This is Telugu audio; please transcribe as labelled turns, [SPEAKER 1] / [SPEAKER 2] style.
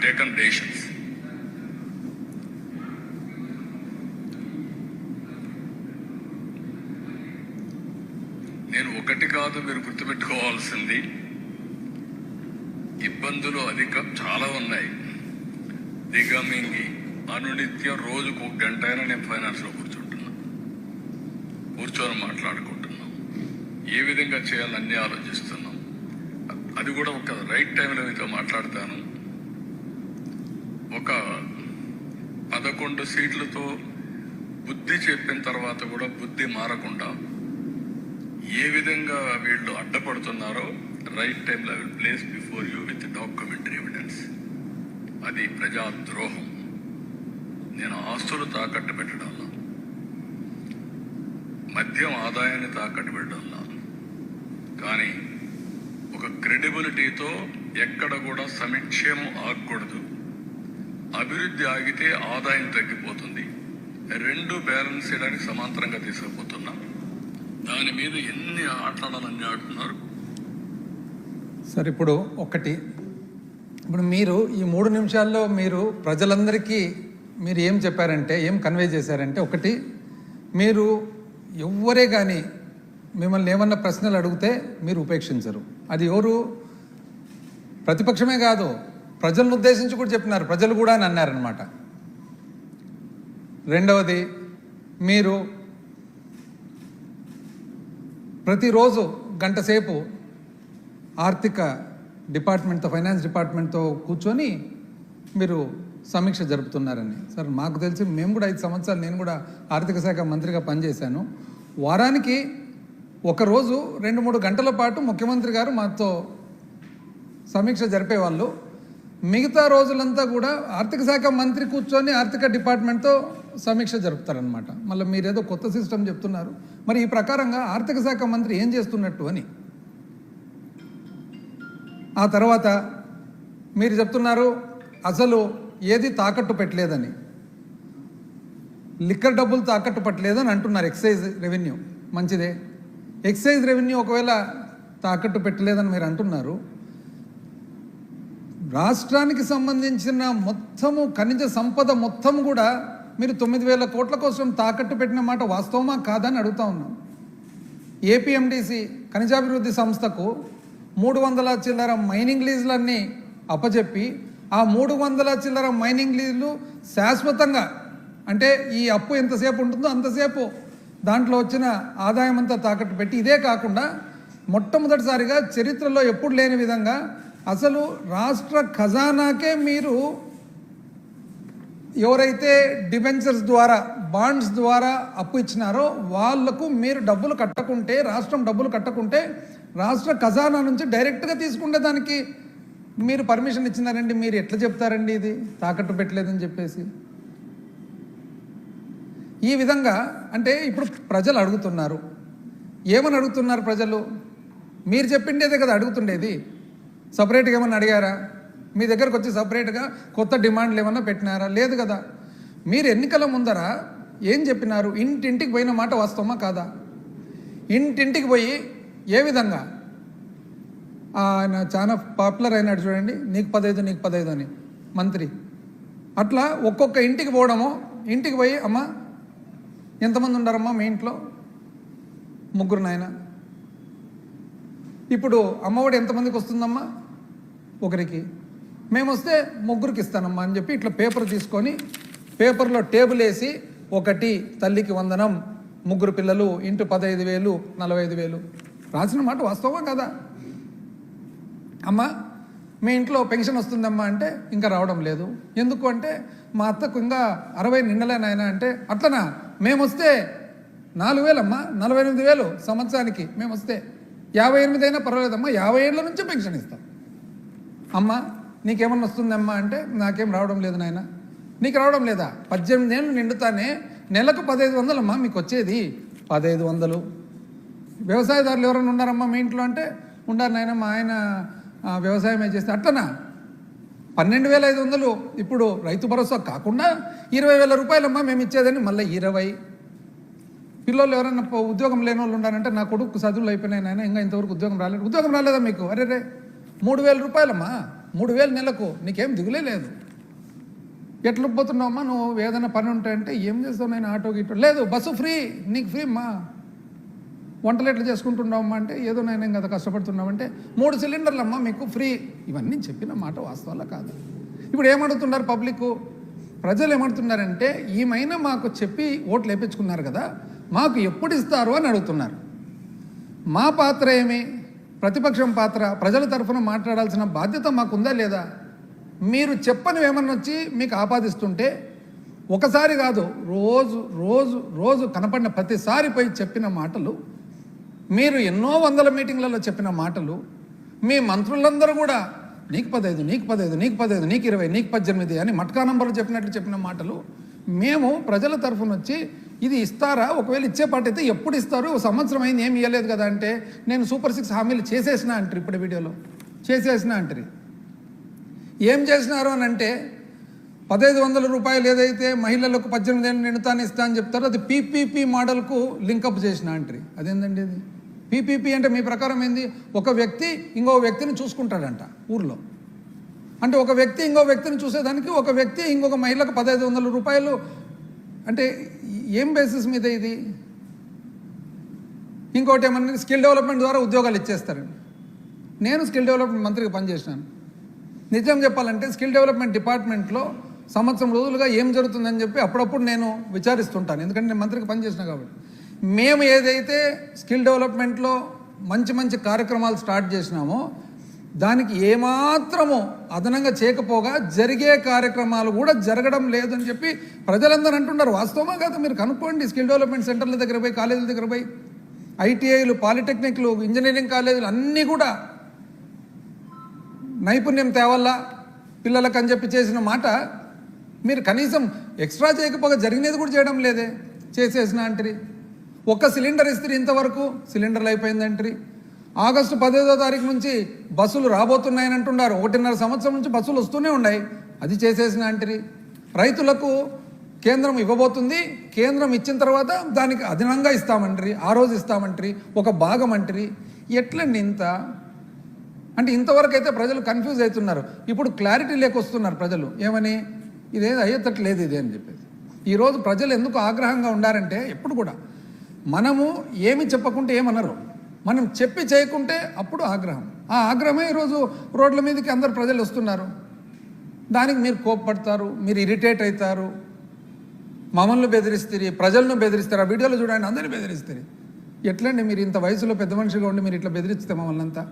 [SPEAKER 1] taken decisions. నేను ఒకటి కాదు మీరు గుర్తుపెట్టుకోవాల్సింది. ఇబ్బందులు అధిక చాలా ఉన్నాయి. దిగమింగి అనునిత్యం రోజుకు ఒక గంట అయినా నేను ఫైనాన్స్లో కూర్చుంటున్నా. కూర్చొని మాట్లాడుకుంటున్నాం. ఏ విధంగా చేయాలని ఆలోచిస్తున్నాం. అది కూడా ఒక రైట్ టైంలో మీతో మాట్లాడతాను. ఒక పదకొండు సీట్లతో బుద్ధి చెప్పిన తర్వాత కూడా బుద్ధి మారకుండా ఏ విధంగా వీళ్ళు అడ్డపడుతున్నారో రైట్ టైంలో will place before you with documentary evidence. అది ప్రజాద్రోహం. నేను ఆస్తులు తాకట్టు పెట్టడంలో మద్యం ఆదాయాన్ని తాకట్టు పెట్టడంలో కానీ ఒక క్రెడిబిలిటీతో ఎక్కడ కూడా సమీక్షేమం ఆగకూడదు. అభివృద్ధి ఆగితే ఆదాయం తగ్గిపోతుంది. రెండు బ్యాలెన్స్ చేయడానికి సమాంతరంగా తీసుకుపోతున్నాం. దాని మీద ఎన్ని ఆటలాడని ఆడుతున్నారు?
[SPEAKER 2] సార్ ఇప్పుడు ఒకటి. ఇప్పుడు మీరు ఈ మూడు నిమిషాల్లో మీరు ప్రజలందరికీ మీరు ఏం చెప్పారంటే ఏం కన్వే చేశారంటే ఒకటి మీరు ఎవ్వరే కానీ మిమ్మల్ని ఏమన్నా ప్రశ్నలు అడిగితే మీరు ఉపేక్షించరు. అది ఎవరు? ప్రతిపక్షమే కాదు. ప్రజలను ఉద్దేశించి కూడా చెప్పినారు ప్రజలు కూడా అని అన్నారనమాట రెండవది మీరు ప్రతిరోజు గంట సేపు ఆర్థిక డిపార్ట్మెంట్తో ఫైనాన్స్ డిపార్ట్మెంట్తో కూర్చొని మీరు సమీక్ష జరుపుతున్నారని. సార్ మాకు తెలిసి మేము కూడా ఐదు సంవత్సరాలు నేను కూడా ఆర్థిక శాఖ మంత్రిగా పనిచేశాను. వారానికి ఒకరోజు రెండు మూడు గంటల పాటు ముఖ్యమంత్రి గారు మాతో సమీక్ష జరిపేవాళ్ళు. మిగతా రోజులంతా కూడా ఆర్థిక శాఖ మంత్రి కూర్చొని ఆర్థిక డిపార్ట్మెంట్తో సమీక్ష జరుపుతారనమాట మళ్ళీ మీరేదో కొత్త సిస్టమ్ చెప్తున్నారు. మరి ఈ ప్రకారంగా ఆర్థిక శాఖ మంత్రి ఏం చేస్తున్నట్టు అని. ఆ తర్వాత మీరు చెప్తున్నారు అసలు ఏది తాకట్టు పెట్టలేదని. లిక్కర్ డబ్బులు తాకట్టు పెట్టలేదని అంటున్నారు ఎక్సైజ్ రెవెన్యూ. మంచిదే. ఎక్సైజ్ రెవెన్యూ ఒకవేళ తాకట్టు పెట్టలేదని మీరు అంటున్నారు రాష్ట్రానికి సంబంధించిన మొత్తము ఖనిజ సంపద మొత్తం కూడా మీరు తొమ్మిది వేల కోట్ల కోసం తాకట్టు పెట్టిన మాట వాస్తవమా? కాదని అడుగుతా ఉన్నాం. ఏపీఎండిసి ఖనిజాభివృద్ధి సంస్థకు మూడు వందల చిల్లర మైనింగ్ లీజులన్నీ అప్పచెప్పి ఆ మూడు వందల చిల్లర మైనింగ్ లీజులు శాశ్వతంగా అంటే ఈ అప్పు ఎంతసేపు ఉంటుందో అంతసేపు దాంట్లో వచ్చిన ఆదాయం అంతా తాకట్టు పెట్టి ఇదే కాకుండా మొట్టమొదటిసారిగా చరిత్రలో ఎప్పుడు లేని విధంగా అసలు రాష్ట్ర ఖజానాకే మీరు ఎవరైతే డిబెంచర్స్ ద్వారా బాండ్స్ ద్వారా అప్పు ఇచ్చినారో వాళ్ళకు మీరు డబ్బులు కట్టకుంటే రాష్ట్రం డబ్బులు కట్టకుంటే రాష్ట్ర ఖజానా నుంచి డైరెక్ట్గా తీసుకుంటే దానికి మీరు పర్మిషన్ ఇచ్చినారండి. మీరు ఎట్లా చెప్తారండి ఇది? తాకట్టు పెట్టలేదని చెప్పేసి. ఈ విధంగా అంటే ఇప్పుడు ప్రజలు అడుగుతున్నారు. ఏమని అడుగుతున్నారు ప్రజలు? మీరు చెప్పిండేదే కదా అడుగుతుండేది. సపరేట్గా ఏమన్నా అడిగారా? మీ దగ్గరకు వచ్చి సపరేట్గా కొత్త డిమాండ్లు ఏమన్నా పెట్టినారా? లేదు కదా. మీరు ఎన్నికల ముందర ఏం చెప్పినారు? ఇంటింటికి పోయిన మాట వాస్తవమా కాదా? ఇంటింటికి పోయి ఏ విధంగా? ఆయన చాలా పాపులర్ అయినాడు చూడండి. నీకు పదైదు నీకు పదైదు అని. మంత్రి. అట్లా ఒక్కొక్క ఇంటికి పోవడము. ఇంటికి పోయి అమ్మ ఎంతమంది ఉండారమ్మా మీ ఇంట్లో? ముగ్గురు నాయన? ఇప్పుడు అమ్మఒడి ఎంతమందికి వస్తుందమ్మా? ఒకరికి. మేము వస్తే ముగ్గురికి ఇస్తానమ్మా అని చెప్పి ఇట్లా పేపర్ తీసుకొని పేపర్లో టేబుల్ వేసి ఒకటి తల్లికి వందనం ముగ్గురు పిల్లలు ఇంటూ పదహైదు వేలు నలభై ఐదు వేలు. రాసిన మాట వాస్తవం కదా? అమ్మా మీ ఇంట్లో పెన్షన్ వస్తుందమ్మా అంటే ఇంకా రావడం లేదు. ఎందుకు అంటే మా అత్తకు ఇంకా అరవై నిండలేనాయన అంటే అట్లనా? మేము వస్తే నాలుగు వేలమ్మా నలభై ఎనిమిది వేలు సంవత్సరానికి మేము వస్తే యాభై ఎనిమిది అయినా పర్వాలేదమ్మా యాభై ఏళ్ళ నుంచి పెన్షన్ ఇస్తాం. అమ్మ నీకేమన్నా వస్తుందమ్మా అంటే నాకేం రావడం లేదు నాయన. నీకు రావడం లేదా? పద్దెనిమిది ఏళ్ళు నిండుతానే నెలకు పదహైదు వందలమ్మా మీకు వచ్చేది. పదహైదు వందలు. వ్యవసాయదారులు ఎవరైనా ఉన్నారమ్మా మీ ఇంట్లో అంటే? ఉండారు నాయన మా ఆయన వ్యవసాయం వ్యవసాయమే చేస్తే అట్లనా పన్నెండు వేల ఐదు వందలు. ఇప్పుడు రైతు భరోసా కాకుండా ఇరవై వేల రూపాయలమ్మా మేము ఇచ్చేదని మళ్ళీ ఇరవై పిల్లలు ఎవరైనా ఉద్యోగం లేని వాళ్ళు ఉన్నారంటే నా కొడుకు చదువులు అయిపోయినాయి నాయన ఇంకా ఇంతవరకు ఉద్యోగం రాలేదు. ఉద్యోగం రాలేదా మీకు? అరే రే మూడు వేల రూపాయలమ్మా మూడు వేలు నెలకు నీకేం దిగులే లేదు. ఎట్లా పోతున్నావమ్మా? నువ్వు ఏదైనా పని ఉంటాయంటే ఏం చేస్తావు నేను ఆటో గిటో? లేదు బస్సు ఫ్రీ నీకు ఫ్రీ అమ్మా. వంటలు ఎట్లా చేసుకుంటున్నావమ్మా అంటే ఏదో నేను కదా కష్టపడుతున్నామంటే మూడు సిలిండర్లు అమ్మా మీకు ఫ్రీ. ఇవన్నీ చెప్పిన మాట వాస్తవాల కాదు. ఇప్పుడు ఏమడుగుతున్నారు పబ్లిక్ ప్రజలు ఏమడుతున్నారంటే ఈమైనా మాకు చెప్పి ఓట్లు వేయించుకున్నారు కదా మాకు ఎప్పుడు ఇస్తారు అని అడుగుతున్నారు. మా పాత్ర ఏమి? ప్రతిపక్షం పాత్ర? ప్రజల తరఫున మాట్లాడాల్సిన బాధ్యత మాకుందా లేదా? మీరు చెప్పని ఏమన్నా వచ్చి మీకు ఆపాదిస్తుంటే ఒకసారి కాదు రోజు రోజు రోజు కనపడిన ప్రతిసారి పోయి చెప్పిన మాటలు మీరు ఎన్నో వందల మీటింగ్లలో చెప్పిన మాటలు మీ మంత్రులందరూ కూడా నీకు పదహైదు నీకు పదహైదు నీకు పదహైదు నీకు ఇరవై నీకు పద్దెనిమిది అని మట్కా నంబర్లు చెప్పినట్లు చెప్పిన మాటలు మేము ప్రజల తరఫున వచ్చి ఇది ఇస్తారా? ఒకవేళ ఇచ్చే పాట అయితే ఎప్పుడు ఇస్తారు? సంవత్సరం అయింది ఏమి ఇవ్వలేదు కదా అంటే నేను సూపర్ సిక్స్ హామీలు చేసేసిన అంటారు ఇప్పుడు వీడియోలో. చేసేసిన అంటారు. ఏం చేసినారు అని అంటే పదహైదు వందల రూపాయలు ఏదైతే మహిళలకు పద్దెనిమిది ఏళ్ళు నిండుతాను ఇస్తా అని చెప్తారో అది పీపీపీ మోడల్కు లింకప్ చేసిన అంటారు. అదేందండి ఇది? పీపీపీ అంటే మీ ప్రకారం ఏంది? ఒక వ్యక్తి ఇంకో వ్యక్తిని చూసుకుంటాడంట ఊర్లో. అంటే ఒక వ్యక్తి ఇంకో వ్యక్తిని చూసేదానికి ఒక వ్యక్తి ఇంకొక మహిళకు పదహైదు వందల రూపాయలు అంటే ఏం బేసిస్ మీద ఇది? ఇంకోటి ఏమన్నా స్కిల్ డెవలప్మెంట్ ద్వారా ఉద్యోగాలు ఇచ్చేస్తారండి నేను స్కిల్ డెవలప్మెంట్ మంత్రిగా పనిచేసినాను. నిజం చెప్పాలంటే స్కిల్ డెవలప్మెంట్ డిపార్ట్మెంట్లో సంవత్సరం రోజులుగా ఏం జరుగుతుందని చెప్పి అప్పుడప్పుడు నేను విచారిస్తుంటాను. ఎందుకంటే నేను మంత్రికి పనిచేసిన కాబట్టి. మేము ఏదైతే స్కిల్ డెవలప్మెంట్లో మంచి మంచి కార్యక్రమాలు స్టార్ట్ చేసినామో దానికి ఏమాత్రము అదనంగా చేయకపోగా జరిగే కార్యక్రమాలు కూడా జరగడం లేదని చెప్పి ప్రజలందరూ అంటున్నారు. వాస్తవమా కదా? మీరు కనుక్కోండి. స్కిల్ డెవలప్మెంట్ సెంటర్ల దగ్గర పోయి కాలేజీల దగ్గర పోయి ఐటీఐలు పాలిటెక్నిక్లు ఇంజనీరింగ్ కాలేజీలు అన్నీ కూడా నైపుణ్యం తేవల్లా పిల్లలకు అని చెప్పి చేసిన మాట మీరు కనీసం ఎక్స్ట్రా చేయకపోగా జరిగినది కూడా చేయడం లేదే. చేసేసిన అంటరి. ఒక్క సిలిండర్ ఇస్తే ఇంతవరకు సిలిండర్లు అయిపోయిందంటరి ఆగస్టు పదిహేదో తారీఖు నుంచి బస్సులు రాబోతున్నాయని అంటున్నారు. ఒకటిన్నర సంవత్సరం నుంచి బస్సులు వస్తూనే ఉన్నాయి. అది చేసేసిన అంటరి రైతులకు కేంద్రం ఇవ్వబోతుంది. కేంద్రం ఇచ్చిన తర్వాత దానికి అదనంగా ఇస్తామంటారు ఆ రోజు ఇస్తామంటారు ఒక భాగం అంటారు. ఎట్లండి ఇంత? అంటే ఇంతవరకు అయితే ప్రజలు కన్ఫ్యూజ్ అవుతున్నారు. ఇప్పుడు క్లారిటీ లేకొస్తున్నారు ప్రజలు. ఏమని? ఇదేది అయ్యేటట్లేదు ఇది అని చెప్పేసి. ఈరోజు ప్రజలు ఎందుకు ఆగ్రహంగా ఉండారంటే ఎప్పుడు కూడా మనము ఏమి చెప్పకుంటే ఏమనరు. మనం చెప్పి చేయకుంటే అప్పుడు ఆగ్రహం. ఆ ఆగ్రహమే ఈరోజు రోడ్ల మీదకి అందరు ప్రజలు వస్తున్నారు. దానికి మీరు కోప్పడతారు మీరు ఇరిటేట్ అవుతారు మమ్మల్ని బెదిరిస్తారు ప్రజలను బెదిరిస్తారు ఆ వీడియోలో చూడండి అందరినీ బెదిరిస్తారు. ఎట్లండి మీరు ఇంత వయసులో పెద్ద మనిషిగా ఉండి మీరు ఇట్లా బెదిరిస్తే మమ్మల్ని అంతా